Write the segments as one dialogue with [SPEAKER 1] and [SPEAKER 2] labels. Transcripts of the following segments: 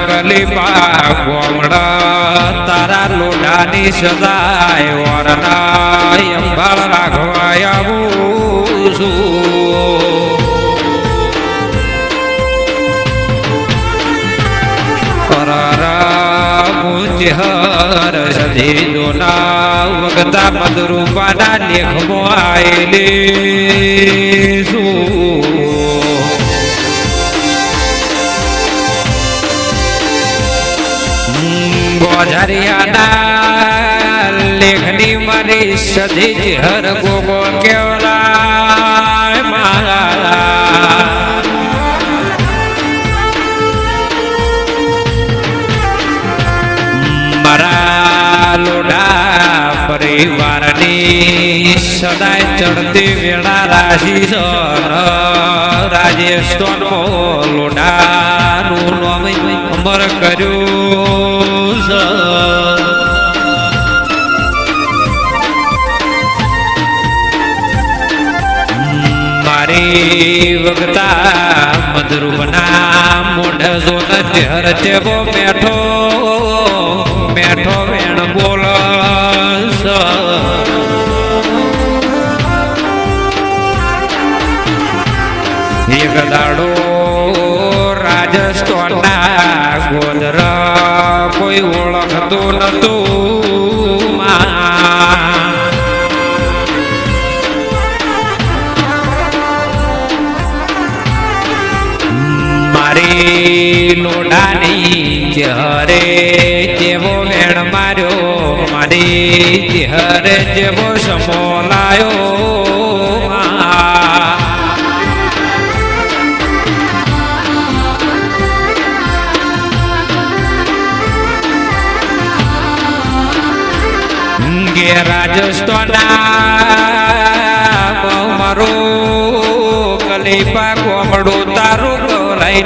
[SPEAKER 1] ગલીમાં ગોમડા તારા લોડાની સદાય વરના અંબાળ રાખવા આવું છું. હર સધી દોના વગતા મદરૂપાના લેખમાં આયેલી શું ગોઝરિયાના લેખની મારી સધી હર ગોગો કેવલાય મારા મારા લોડા પરિવારની સદાય ચડતી વેળા રાશિ રાજેશ લોડાનું નામ અમર કર્યું. મારી વગતા મધુરબના મોઢ જોન ચહેર ચેવો મેઠો મેઠો વેણ બોલ એક દાડો કોઈ ઓળખતું નતું મારી લોડાની ચહેરે જેવો વેણ માર્યો. મારી ચહેરે જેવો સમો લાયો. ગે રાજસ્થાના મારો કલીપા કોમડું તારું ગવરાઈ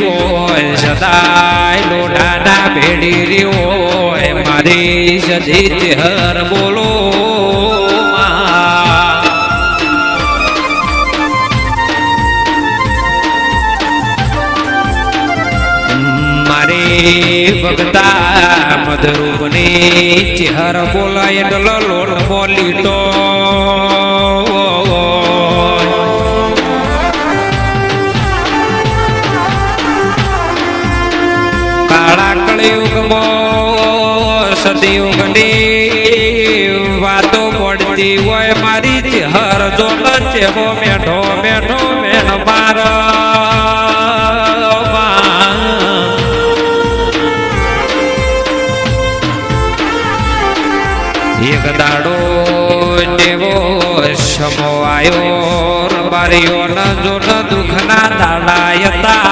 [SPEAKER 1] નો હોય, સદાય લોઢાના ભેડી હોય, મારી સદી હર બોલો. ભગતા મધરૂપની ચહેર બોલાય ડલો લોટ બોલીટો કાળા કળિયુગમાં, સદયુગની વાતો પડતી હોય મારી ચહેર જો ચેવો મેઠો મેઠો મેણ મારા. દાડો જેવો સમો આયો બારીઓ ન જો ન દુઃખના દાડાયતા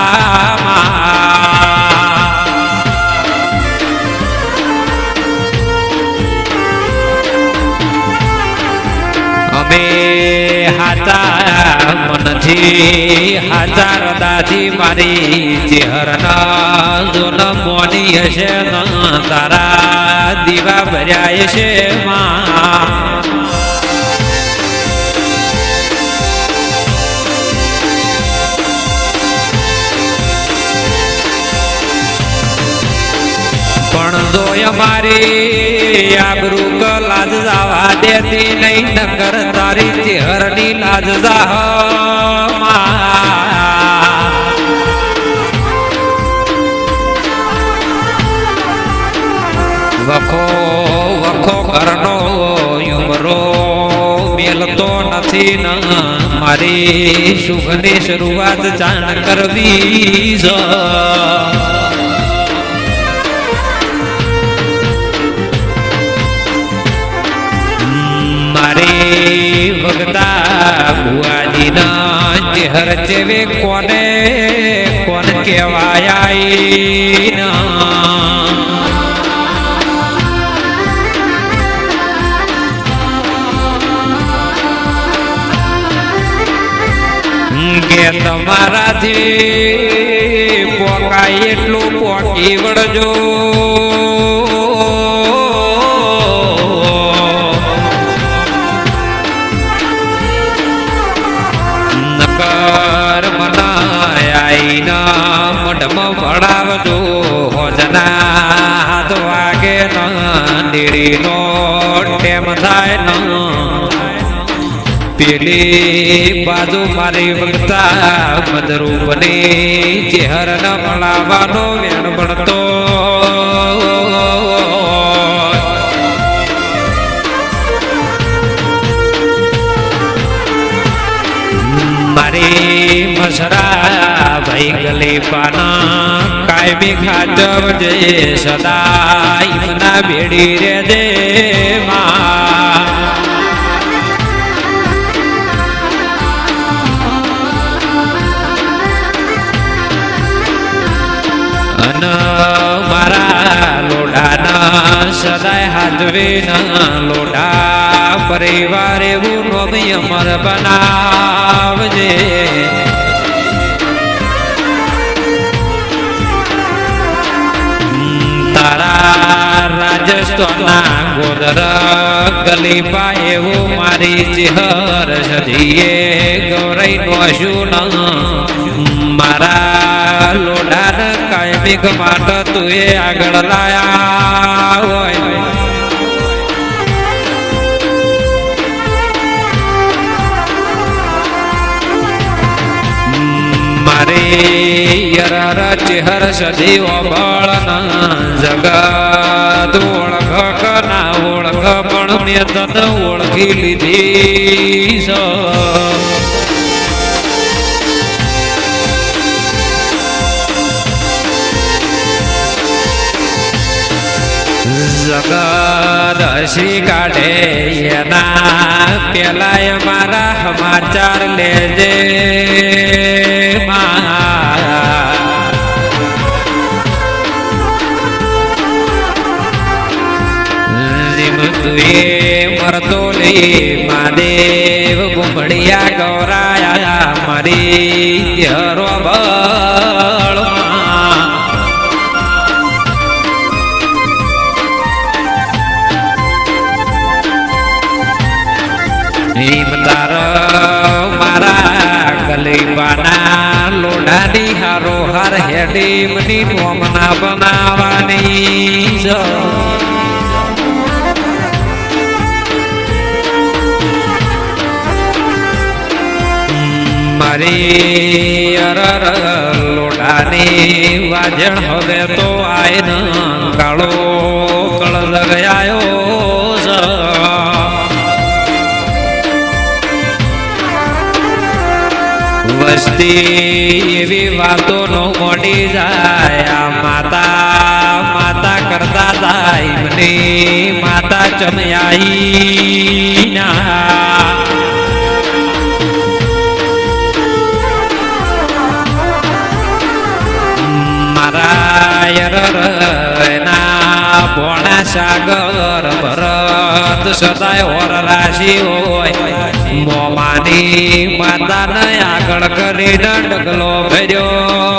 [SPEAKER 1] હાચા મનથી હાચા રદાથી મારી ચહેરના જો ન મોની હશે ન તારા દીવા ભર્યા છે માં પણ જોય મારી આબરૂ ક લાજ જાવા દેતી નહીં નગર વખો વખો ઘરનો યુમરો મેલતો નથી ન મારી. સુખની શરૂઆત જાણ કરવી જ. મારી વગતા બુઆજીના જેવે કોને કોણ કહેવાય ના. તમારાથી પોકાય એટલું પોકી વળજો. નકર મનાયાઈના મઢમાં ભણાવજો હોજના હાથ વાગે નીરીનો ટેમ પેલી બાજુ મારી વક્તા મદરૂપની ચેહર ન મળાવાનો વેણ ભણતો મારી મસરા ભાઈ ગલી પાના કાયમી ખાચવ જે સદા ઇમના ભેડી રે દે માં. સદાય હાથવે ના લોડા પરિવાર એવું નોમી અમર બનાવજે. તારા રાજસ્થાનના ગોદર ગલીપા એવું મારી ચિહર સજીએ ગૌરઈ નો શું કાયમિક માટે તું એ આગળ લાયા હોય મારે યરર ચેહર સદી ઓબળના જગત ઓળખ કના ઓળખ પણ મેં જગત હસી કાઢે એના પેલાય મારા સમાચાર લેજે મરતો લે મહાદેવ ગુમડિયા ગૌરાયા મારી હરો હાર હેડી મની છે. મારી લોડાની વાજણ હવે તો આયન કાળો કળ લગાયો વસ્તી એવી વાતો નો મોડી જાય. માતા માતા કરતા જાય મને. માતા ચમયાઈ ના. મારા ના ભોણા સાગર ભરત સદાય હોર રાશિ હોય. મોમાની માતાને આગળ કરી ડગલો ભર્યો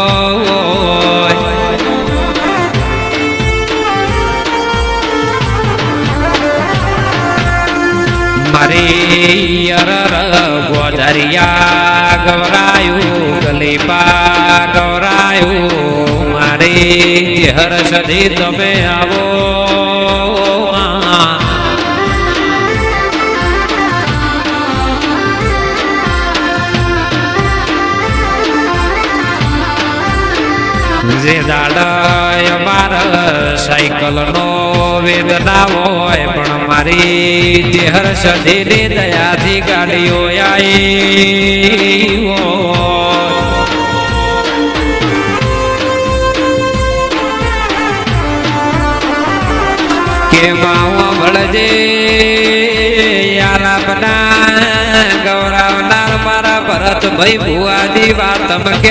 [SPEAKER 1] મારી અરર ગોધરિયા ગવરાયું, ગલીપા ગવરાયું. મારી હર સધી તમે આવો. જે દાડય માર સાયકલ નો વેદના હોય, પણ મારી જે હર્ષ ધીરે દયાથી ગાડીઓ આવી ભળજે યારા બના ગૌરાવનાર મારા ભરત ભાઈ ભુવાજી વાતમાં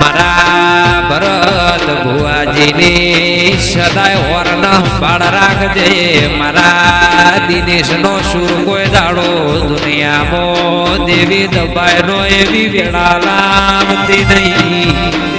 [SPEAKER 1] મારા ભરત ભુવાજીની સદાય હોર્ન બાળ રાખજે. મારા દિનેશનો સુર કોઈ દાડો દુનિયામાં દેવી દબાયનો એવી વેળા લાવતી નહીં.